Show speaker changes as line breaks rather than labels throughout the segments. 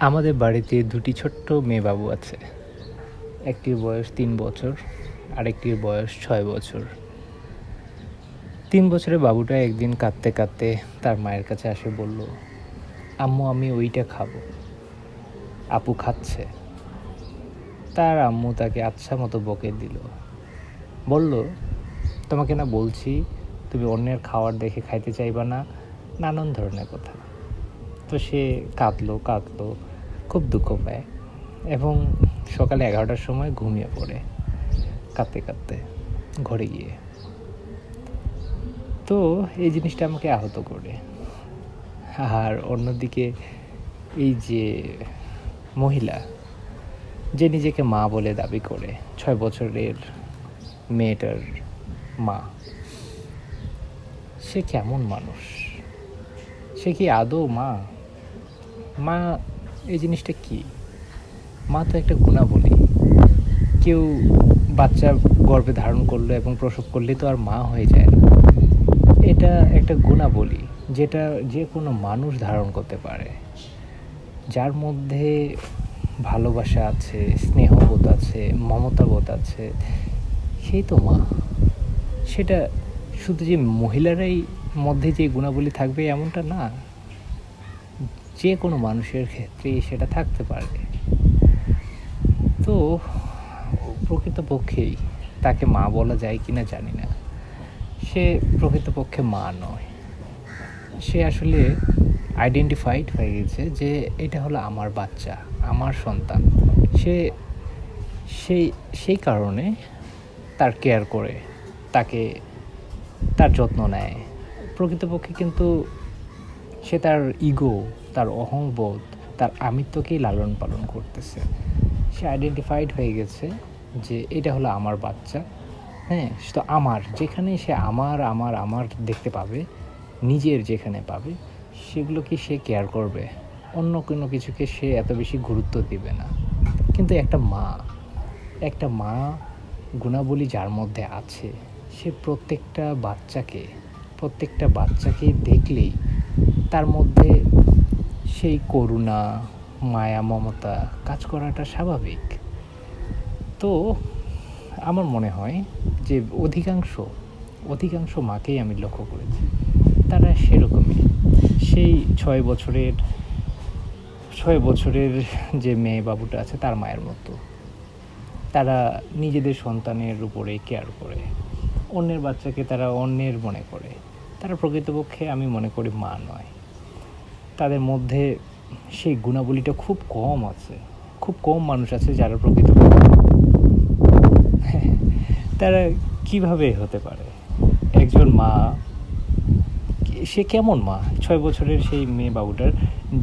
আমাদের বাড়িতে দুটি ছোট্ট মেয়ে বাবু আছে। একটির বয়স তিন বছর, আরেকটির বয়স ছয় বছর। তিন বছরের বাবুটা একদিন কাঁদতে কাঁদতে তার মায়ের কাছে আসে, বলল, আম্মু, আমি ওইটা খাব। আপু খাচ্ছে। তার আম্মু তাকে আচ্ছা মতো বকে দিল। বলল, তোমাকে না বলছি, তুমি অন্যের খাওয়ার দেখে খাইতে চাইবা না? নানান ধরনের কথা। তো সে কাঁদলো কাঁদলো। খুব দুঃখ পায় এবং সকালে এগারোটার সময় ঘুমিয়ে পড়ে, কাঁদতে কাঁদতে ঘরে গিয়ে। তো এই জিনিসটা আমাকে আহত করে। আর অন্যদিকে এই যে মহিলা, যে নিজেকে মা বলে দাবি করে, ছয় বছরের মেয়েটার মা, সে কেমন মানুষ? সে কি আদৌ মা? মা এই জিনিসটা কি? মা তো একটা গুণাবলী। কেউ বাচ্চা গর্ভে ধারণ করল এবং প্রসব করলে তো আর মা হয়ে যায় না। এটা একটা গুণাবলী যেটা যে কোনো মানুষ ধারণ করতে পারে। যার মধ্যে ভালোবাসা আছে, স্নেহবোধ আছে, মমতাবোধ আছে সেই তো মা। সেটা শুধু যে মহিলারাই মধ্যে যে গুণাবলী থাকবে এমনটা না। যে কোনো মানুষের ক্ষেত্রেই সেটা থাকতে পারে। তো প্রকৃতপক্ষেই তাকে মা বলা যায় কি না জানি না। সে প্রকৃতপক্ষে মা নয়। সে আসলে আইডেন্টিফাইড হয়ে গেছে যে এটা হলো আমার বাচ্চা, আমার সন্তান। সে সেই সেই কারণে তার কেয়ার করে, তাকে, তার যত্ন নেয়। প্রকৃতপক্ষে কিন্তু সে তার ইগো তার অহংবোধ, তার আমিত্বকেই লালন পালন করতেছে। সে আইডেন্টিফাইড হয়ে গেছে যে এটা হলো আমার বাচ্চা। হ্যাঁ তো আমার। যেখানে সে আমার আমার আমার দেখতে পাবে, নিজের যেখানে পাবে, সেগুলোকে সে কেয়ার করবে। অন্য কোনো কিছুকে সে এত বেশি গুরুত্ব দিবে না। কিন্তু একটা মা একটা মা গুণাবলী যার মধ্যে আছে, সে প্রত্যেকটা বাচ্চাকে প্রত্যেকটা বাচ্চাকে দেখলেই তার মধ্যে সেই করুণা, মায়া, মমতা কাজ করাটা স্বাভাবিক। তো আমার মনে হয় যে অধিকাংশ অধিকাংশ মাকেই আমি লক্ষ্য করেছি। তারা সেরকমই। সেই ছয় বছরের ছয় বছরের যে মেয়ে বাবুটা আছে তার মায়ের মতো। তারা নিজেদের সন্তানের উপরে কেয়ার করে। অন্যের বাচ্চাকে তারা অন্যের মনে করে। তারা প্রকৃতপক্ষে আমি মনে করি মা নয়। তাদের মধ্যে সেই গুণাবলীটা খুব কম আছে। খুব কম মানুষ আছে যারা প্রকৃতপক্ষে তারা কীভাবে হতে পারে? একজন মা, সে কেমন মা? ছয় বছরের সেই মেয়ে বাবুটার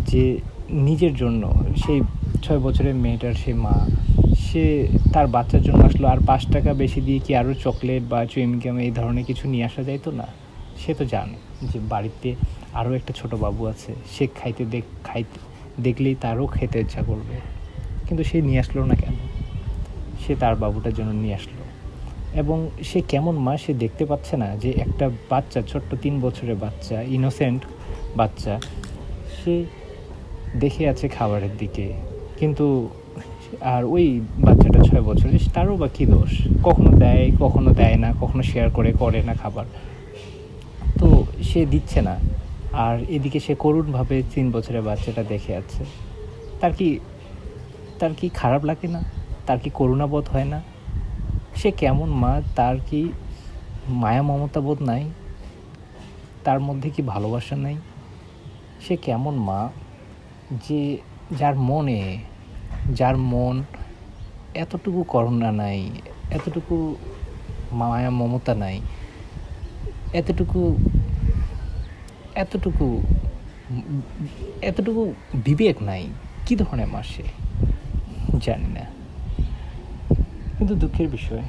যে নিজের জন্য, সেই ছয় বছরের মেয়েটার সেই মা, সে তার বাচ্চার জন্য আসলো। আর পাঁচ টাকা বেশি দিয়ে কি আরও চকলেট বা চুইমগাম এই ধরনের কিছু নিয়ে আসা যায় তো না? সে তো জানে যে বাড়িতে আরও একটা ছোট বাবু আছে, সে খাইতে দেখ, খাইতে, দেখলেই তারও খেতে ইচ্ছা করবে। কিন্তু সে নিয়ে আসলো না কেন? সে তার বাবুটার জন্য নিয়ে আসলো। এবং সে কেমন মা সে দেখতে পাচ্ছে না যে একটা বাচ্চা, ছোট্ট তিন বছরের বাচ্চা ইনোসেন্ট বাচ্চা, সে দেখে আছে খাবারের দিকে। কিন্তু আর ওই বাচ্চাটা ছয় বছরের, তারও বা কী দোষ? কখনো দেয় কখনো দেয় না, কখনো শেয়ার করে করে না খাবার। সে দিচ্ছে না। আর এদিকে সে করুণভাবে তিন বছরের বাচ্চাটা দেখে আছে তার কি তার কি খারাপ লাগে না? তার কি করুণাবোধ হয় না? সে কেমন মা? তার কি মায়া মমতা বোধ নাই? তার মধ্যে কি ভালোবাসা নাই? সে কেমন মা? যে যার মনে, যার মন এতটুকু করুণা নাই, এতটুকু মায়া মমতা নাই, এতটুকু এতটুকু এতটুকু বিবেক নাই। কী ধরনের মা সে? জানি না। কিন্তু দুঃখের বিষয়,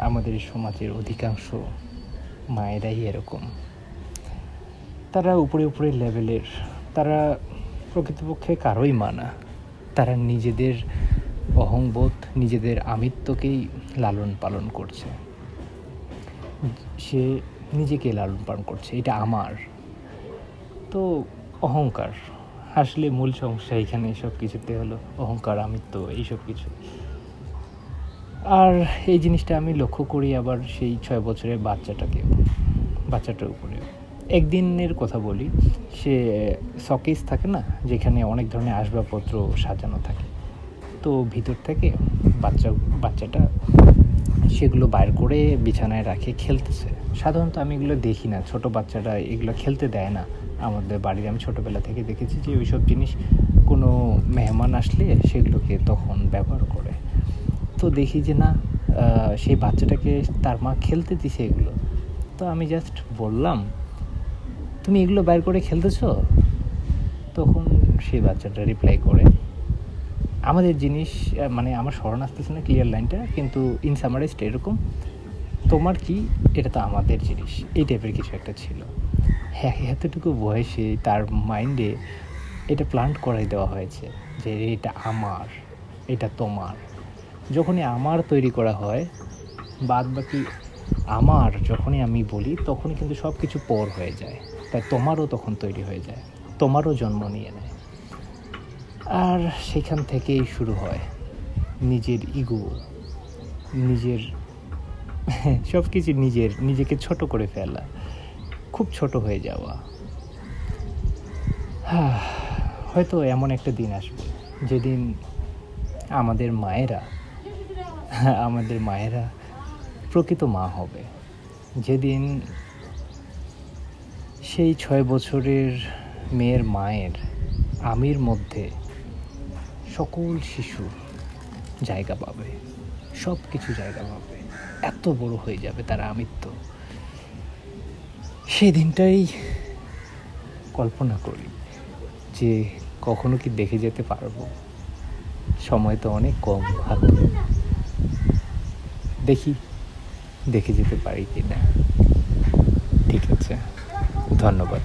আমাদের সমাজের অধিকাংশ মায়েরাই এরকম। তারা উপরে উপরে লেভেলের, তারা প্রকৃতপক্ষে কারোই মানা। তারা নিজেদের অহংবোধ, নিজেদের আমিত্বকেই লালন পালন করছে। সে নিজেকে লালন পালন করছে, এটা আমার। তো অহংকার। আসলে মূল সমস্যা এখানে এসব কিছুতে হলো অহংকার, আমিত্ব এইসব কিছু। আর এই জিনিসটা আমি লক্ষ্য করি আবার সেই ছয় বছরের বাচ্চাটাকেও বাচ্চাটার উপরে। একদিনের কথা বলি, সে শকেস থাকে না, যেখানে অনেক ধরনের আসবাবপত্র সাজানো থাকে। তো ভিতর থেকে বাচ্চা, বাচ্চাটা সেগুলো বাইর করে বিছানায় রাখে, খেলতেছে। সাধারণত আমি এগুলো দেখি না। ছোট বাচ্চারা এগুলো খেলতে দেয় না। আমাদের বাড়ির আমি ছোটোবেলা থেকে দেখেছি যে ওইসব জিনিস কোনো মেহমান আসলে সেগুলোকে তখন ব্যবহার করে। তো দেখি যে না সেই বাচ্চাটাকে তার মা খেলতে দিছে এগুলো। তো আমি জাস্ট বললাম, তুমি এগুলো বাইর করে খেলতেছো? তখন সেই বাচ্চাটা রিপ্লাই করে, আমাদের জিনিস মানে আমার স্মরণ আসতেছে না ক্লিয়ার লাইনটা কিন্তু ইন সামারাইজড এরকম তোমার কি? এটা তো আমাদের জিনিস। এই টাইপের কিছু একটা ছিল। হ্যাঁ এতটুকু বয়সে তার মাইন্ডে এটা প্লান্ট করাই দেওয়া হয়েছে যে এটা আমার, এটা তোমার। যখনই আমার তৈরি করা হয় বাদ বাকি আমার যখনই আমি বলি, তখনই কিন্তু সব কিছু পর হয়ে যায়। তাই তোমারও তখন তৈরি হয়ে যায়। তোমারও জন্ম নিয়ে নেয়। আর সেখান থেকেই শুরু হয় নিজের ইগো নিজের সব কিছু নিজের, নিজেকে ছোট করে ফেলা, খুব ছোট হয়ে যাওয়া। হয়তো এমন একটা দিন আসবে, যেদিন আমাদের মায়েরা আমাদের মায়েরা প্রকৃত মা হবে। যেদিন সেই ছয় বছরের মেয়ের মায়ের আমির মধ্যে সকল শিশু জায়গা পাবে সব কিছু জায়গা পাবে। এত বড় হয়ে যাবে তার আমিত্ব। সেই দিনটাই কল্পনা করি যে কখনো কি দেখে যেতে পারব। সময় তো অনেক কম হাতে দেখি, দেখে যেতে পারি কি না ঠিক আছে, ধন্যবাদ।